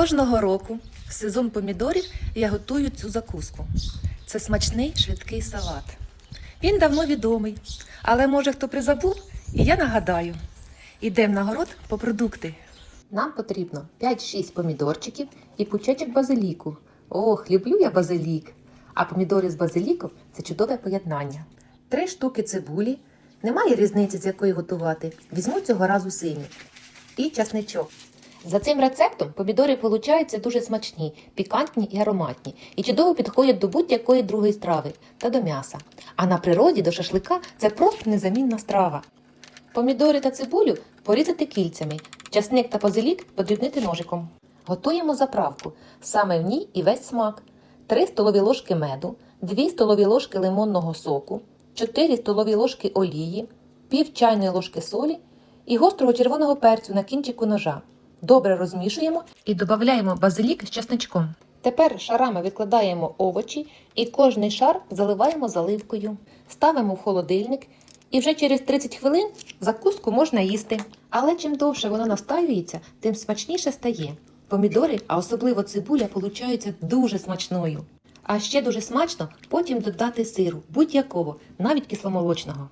Кожного року в сезон помідорів я готую цю закуску. Це смачний швидкий салат. Він давно відомий, але може хто призабув, і я нагадаю. Ідемо на город по продукти. Нам потрібно 5-6 помідорчиків і пучечок базиліку. Ох, люблю я базилік. А помідори з базиліком це чудове поєднання. Три штуки цибулі. Немає різниці, з якої готувати. Візьму цього разу сині. І часничок. За цим рецептом помідори получаються дуже смачні, пікантні і ароматні, і чудово підходять до будь-якої другої страви та до м'яса. А на природі до шашлика це просто незамінна страва. Помідори та цибулю порізати кільцями, часник та базилік подрібнити ножиком. Готуємо заправку. Саме в ній і весь смак. 3 столові ложки меду, 2 столові ложки лимонного соку, 4 столові ложки олії, пів чайної ложки солі і гострого червоного перцю на кінчику ножа. Добре розмішуємо і додаємо базилік з чесничком. Тепер шарами викладаємо овочі і кожний шар заливаємо заливкою. Ставимо в холодильник і вже через 30 хвилин закуску можна їсти. Але чим довше вона настаюється, тим смачніше стає. Помідори, а особливо цибуля, получаються дуже смачною. А ще дуже смачно потім додати сиру, будь-якого, навіть кисломолочного.